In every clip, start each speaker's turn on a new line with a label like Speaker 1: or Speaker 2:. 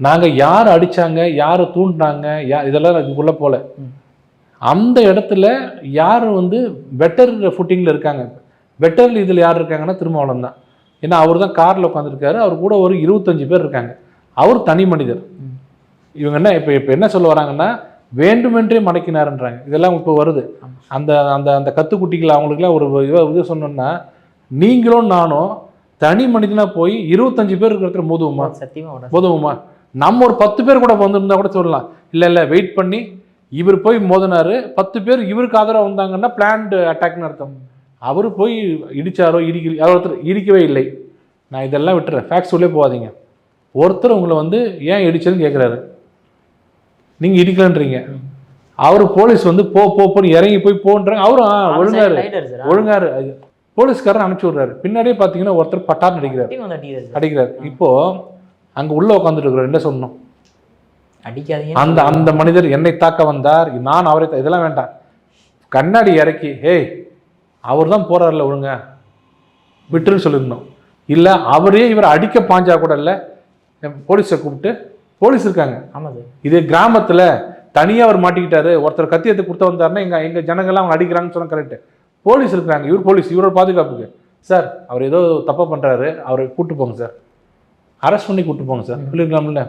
Speaker 1: நாங்கள் யார் அடிச்சாங்க யாரை தூண்டினாங்க யா இதெல்லாம் இதுக்குள்ளே போல.
Speaker 2: ம்.
Speaker 1: அந்த இடத்துல யார் வந்து பெட்டர் ஃபுட்டிங்கில் இருக்காங்க. பெட்டர் இதில் யார் இருக்காங்கன்னா திருமாவளவன் தான் ஏன்னா அவர் தான் காரில் உட்காந்துருக்காரு அவர் கூட ஒரு இருபத்தஞ்சு பேர் இருக்காங்க. அவர் தனி மனிதர். இவங்க என்ன இப்போ இப்போ என்ன சொல்ல வராங்கன்னா வேண்டுமென்றே மடக்கினாருன்றாங்க. இதெல்லாம் இப்போ வருது. அந்த அந்த அந்த கத்துக்குட்டிகள் அவங்களுக்குலாம் ஒரு இது சொன்னோம்னா நீங்களும் நானும் தனி மனிதனா போய் இருபத்தஞ்சு பேர் இருக்கிற மோதுவோமா?
Speaker 2: சத்தியமா
Speaker 1: மோதுவோமா? நம்ம ஒரு பத்து பேர் கூட வந்திருந்தா கூட சொல்லலாம். இல்லை இல்லை வெயிட் பண்ணி இவர் போய் மோதினாரு. பத்து பேர் இவருக்கு ஆதரவு வந்தாங்கன்னா பிளான்டு அட்டாக்னு அர்த்தம். அவர் போய் இடிச்சாரோ இடிக்கல அவர் ஒருத்தர் இடிக்கவே இல்லை. நான் இதெல்லாம் விட்டுறேன். ஃபேக்ஸ் சொல்லவே போகாதீங்க. ஒருத்தர் உங்களை வந்து ஏன் இடிச்சதுன்னு கேட்குறாரு நீங்கள் இடிக்கலன்றீங்க. அவர் போலீஸ் வந்து போ போ போன்னு இறங்கி போய் போன்றாங்க. அவரும் ஒழுங்காரு. ஒழுங்காரு. போலீஸ்காரன் அனுப்பிச்சி விட்றாரு. பின்னாடியே பார்த்தீங்கன்னா ஒருத்தர் பட்டார்னு அடிக்கிறார். அடிக்கிறார். இப்போ அங்கே உள்ள உட்காந்துட்டு இருக்கிறார் என்ன சொல்லணும்?
Speaker 2: அடிக்காதீங்க.
Speaker 1: அந்த அந்த மனிதர் என்னை தாக்க வந்தார். நான் அவரை இதெல்லாம் வேண்டாம். கண்ணாடி இறக்கி ஏய் அவர் தான் போறாருல ஒழுங்க. விட்டுன்னு சொல்லியிருந்தோம் இல்லை அவரே இவர் அடிக்க பாஞ்சா கூட இல்லை. போலீஸை கூப்பிட்டு போலீஸ் இருக்காங்க.
Speaker 2: ஆமா சார்
Speaker 1: இது கிராமத்தில் தனியாக அவர் மாட்டிக்கிட்டாரு. ஒருத்தர் கத்தி எடுத்து கொடுத்து வந்தாருன்னா எங்கள் எங்கள் ஜனங்கள்லாம் அவங்க அடிக்கிறாங்கன்னு சொன்ன கரெக்டு போலீஸ் இருக்காங்க. இவர் போலீஸ் இவரோட பாதுகாப்புக்கு. சார் அவர் ஏதோ தப்பாக பண்ணுறாரு அவரை கூட்டு போங்க சார். அரெஸ்ட் பண்ணி கூப்பிட்டு போங்க சார். சொல்லியிருக்கலாம்ல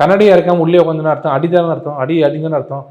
Speaker 1: கன்னடியாக இருக்காமல் உள்ளே உட்காந்துன்னு அர்த்தம் அடிதானு அர்த்தம் அடி அடிங்கன்னு அர்த்தம்.